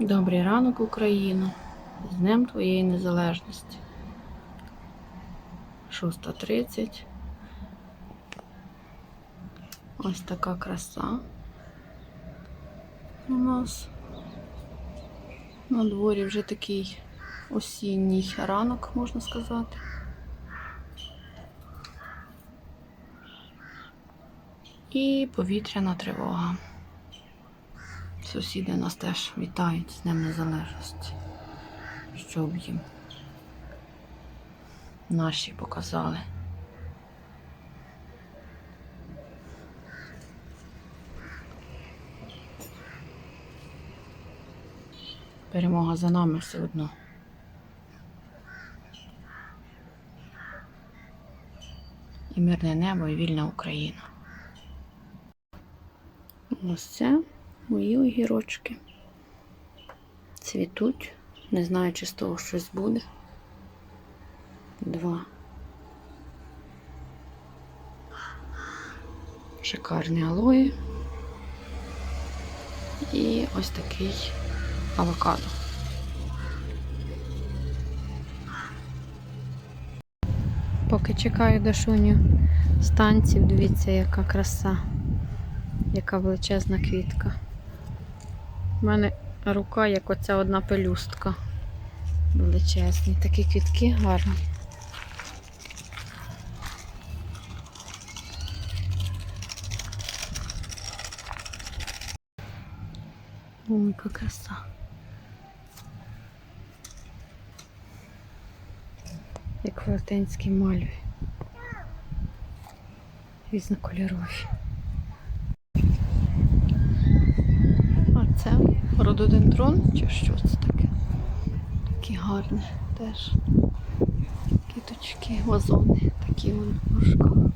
Добрий ранок, Україно! З Днем Твоєї Незалежності. 6.30. Ось така краса у нас. На дворі вже такий осінній ранок, можна сказати. І повітряна тривога. Сусіди нас теж вітають з Днем Незалежності. Щоб їм наші показали. Перемога за нами все одно. І мирне небо, і вільна Україна. Ось це мої огірочки. Цвітуть. Не знаю, чи з того щось буде. Два. Шикарні алої. І ось такий авокадо. Поки чекаю Дашуню станців, дивіться, яка краса, яка величезна квітка. У мене рука, як оця одна пелюстка. Величезні. Такі квітки гарні. Ой, яка краса. Як велетенські мальві. Різнокольорові. А це рододендрон чи що це таке? Такі гарні теж. Кіточки, вазони, такі вони в.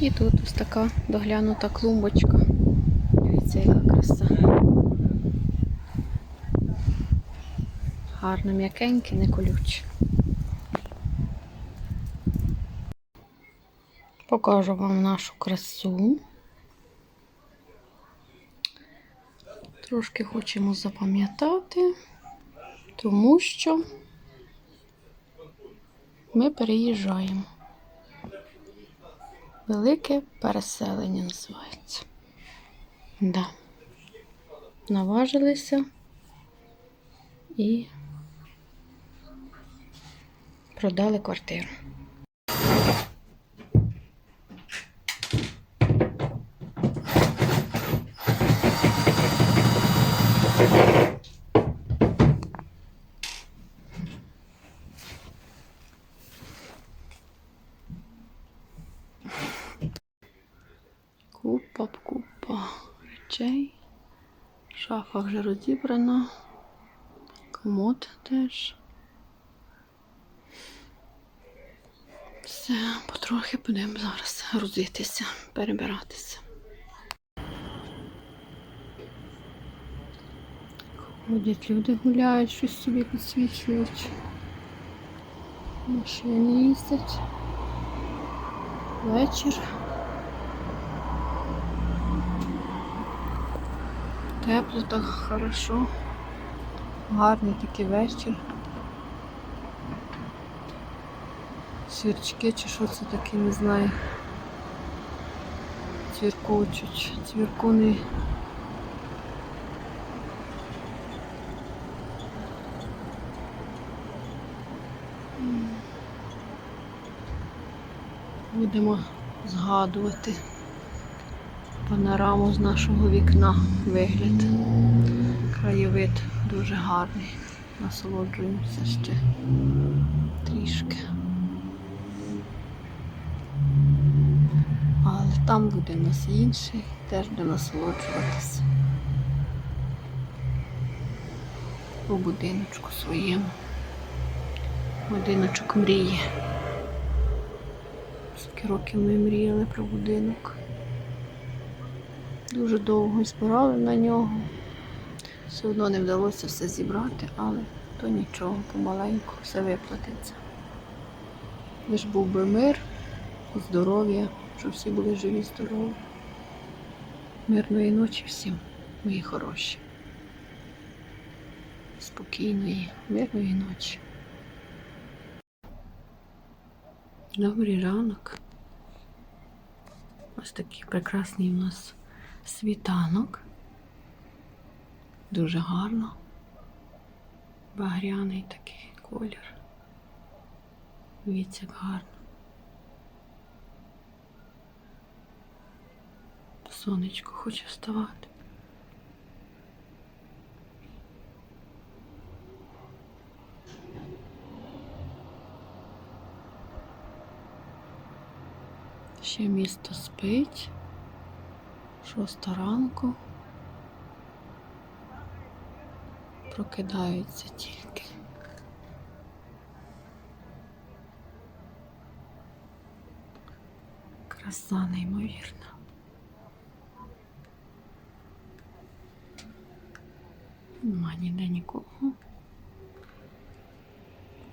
І тут ось така доглянута клумбочка. Дивіться, яка краса. Гарно м'якенькі, не колючі. Покажу вам нашу красу. Трошки хочемо запам'ятати, тому що ми переїжджаємо. Велике переселення називається. Да. Наважилися і продали квартиру. Шафа вже розібрана. Комод теж. Все, потрохи будемо зараз грузитися, перебиратися. Ходять люди гуляють, щось собі підсвічують. Машини їздять. Вечір. Тепло так хорошо. Гарний такий вечір. Свірчки чи що це таке, не знаю. Цвіркочуть, цвіркуни. Будемо згадувати панораму з нашого вікна вигляд. Краєвид дуже гарний. Насолоджуємося ще трішки. Але там буде в нас інший, теж буде насолоджуватися. У будиночку своєму. Будиночок мрії. Скільки років ми мріяли про будинок. Дуже довго збирали на нього. Все одно не вдалося все зібрати, але то нічого, помаленьку все виплатиться. Лиш був би мир, здоров'я, щоб всі були живі, здорові. Мирної ночі всім, мої хороші. спокійної, мирної ночі. Добрий ранок. Ось такий прекрасний у нас світанок. Дуже гарно. Багряний такий колір. Дивіться, як гарно. Сонечко хоче вставати. Ще місто спить. Шоста ранку. Прокидаються тільки. Краса неймовірна. Нема ніде нікого.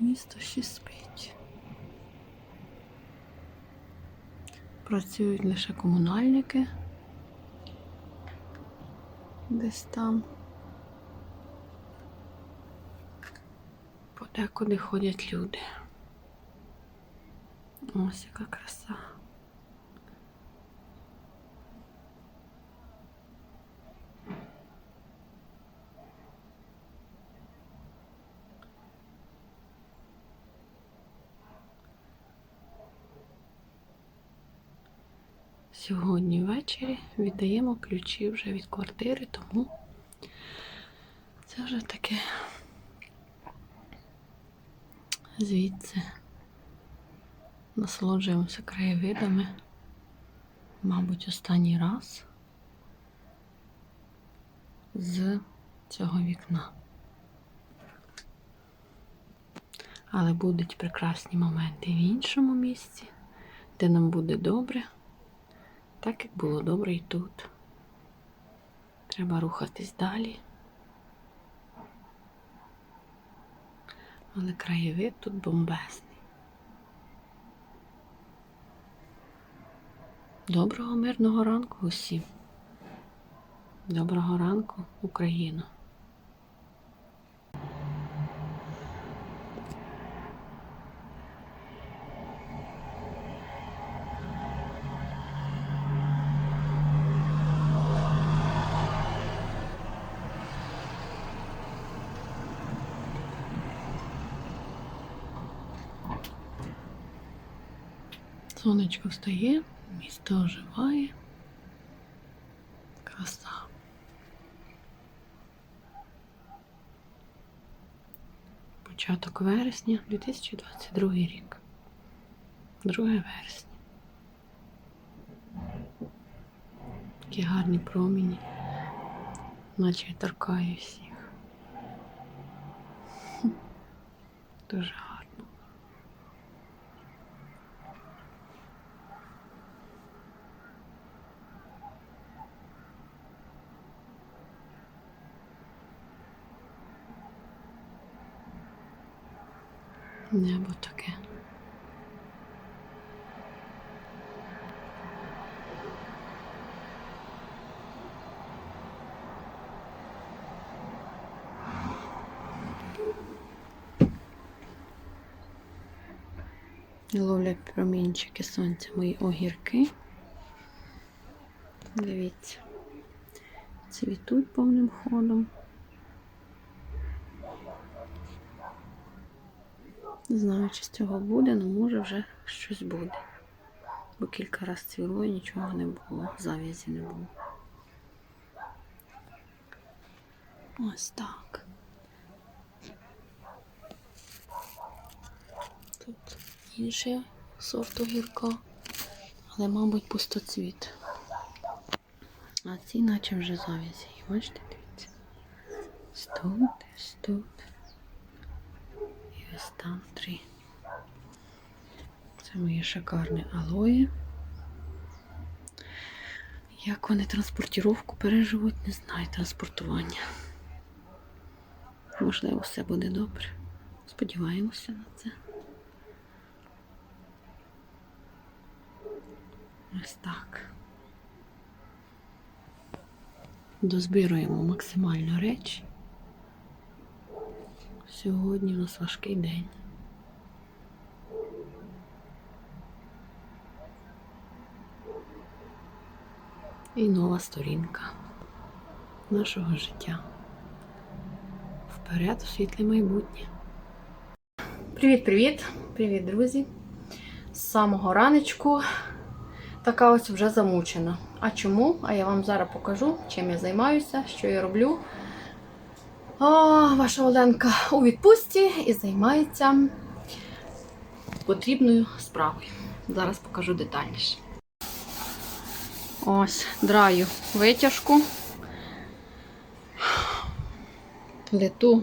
Місто ще спить. Працюють лише комунальники. Десь там. Подекуди ходять люди. Ось яка краса. Сьогодні ввечері віддаємо ключі вже від квартири, тому це вже таке звідси насолоджуємося краєвидами. Мабуть, останній раз з цього вікна. Але будуть прекрасні моменти в іншому місці, де нам буде добре, так як було добре і тут. Треба рухатись далі. Але краєвид тут бомбезний. Доброго мирного ранку усім. Доброго ранку, Україна. Сонечко встає, місто оживає. Краса. Початок вересня 2022 рік. 2 вересня. Такі гарні проміні, наче торкає всіх. Дуже гарно. Небо таке. Ловлять промінчики сонця мої огірки. Дивіться, цвітуть повним ходом. Не знаю, чи з цього буде, але може вже щось буде. Бо кілька разів цвіло і нічого не було, зав'язі не було. Ось так. Тут інший сорт огірка, але, мабуть, пустоцвіт. А ці наче вже зав'язі. Бачите, дивіться. Тут, тут. І ось там три. Це моє шикарне алоє. Як вони транспортировку переживуть, не знаю, транспортування. Можливо, все буде добре. Сподіваємося на це. Ось так. Дозбируємо максимально речі. Сьогодні у нас важкий день. І нова сторінка нашого життя. Вперед у світле майбутнє. Привіт-привіт! Привіт, друзі! З самого ранечку така ось вже замучена. А чому? А я вам зараз покажу, чим я займаюся, що я роблю. А, ваша Оленка у відпустці і займається потрібною справою. Зараз покажу детальніше. Ось, драю витяжку. Плиту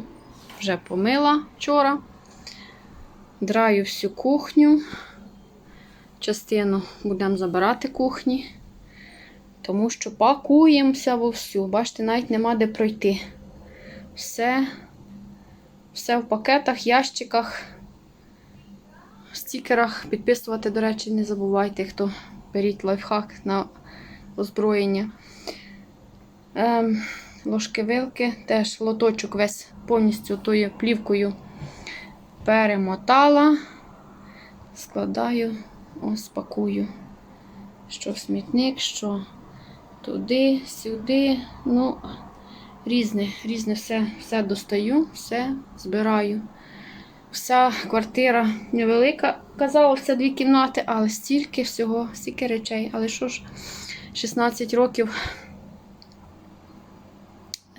вже помила вчора. Драю всю кухню. Частину будемо забирати кухні, тому що пакуємося вовсю. Бачите, навіть нема де пройти. Все, все в пакетах, ящиках, стікерах. Підписувати, до речі, не забувайте, хто беріть лайфхак на озброєння. Ем, ложки-вилки, теж лоточок весь повністю тою плівкою перемотала, складаю, ось пакую. Що в смітник, що туди, сюди. Ну, різне, різне все, все достаю, все збираю. Вся квартира невелика, казалося, дві кімнати, але стільки всього, стільки речей. Але що ж, 16 років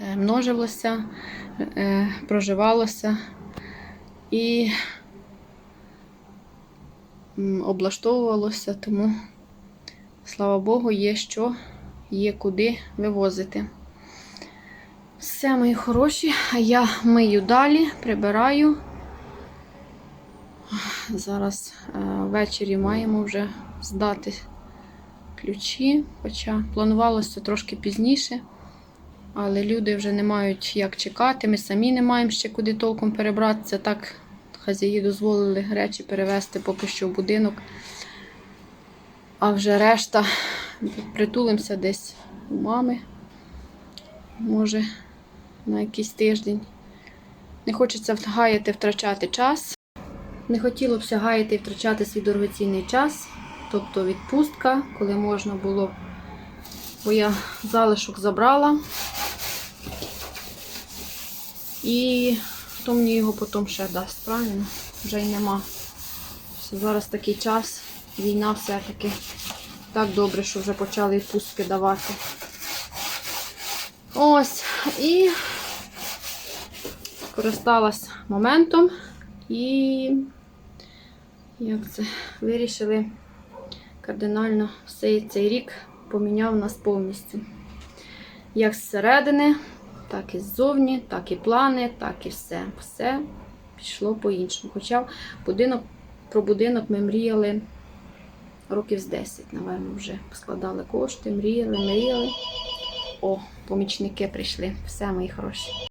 е, множилося, е, проживалося і облаштовувалося, тому, слава Богу, є що, є куди вивозити. Все, мої хороші, а я мию далі, прибираю. Зараз е, ввечері маємо вже здати ключі, хоча планувалося трошки пізніше, але люди вже не мають як чекати. Ми самі не маємо ще куди толком перебратися. Так хазяї дозволили речі перевезти поки що в будинок. А вже решта притулимося десь у мами. Може, на якийсь тиждень. Не хочеться гаяти, втрачати час. Не хотілося гаяти і втрачати свій дорогоцінний час, тобто відпустка, коли можна було, бо я залишок забрала. І хто мені його потім ще дасть, правильно? Вже й нема. Зараз такий час, війна все-таки так добре, що вже почали відпустки давати. Ось, і скористалась моментом і як це, вирішили кардинально все цей рік поміняв нас повністю. Як зсередини, так і ззовні, так і плани, так і все. Все пішло по-іншому. Хоча будинок, про будинок ми мріяли років з 10, напевно, вже складали кошти, мріяли, мріяли. О, помічники прийшли. Все, мої хороші.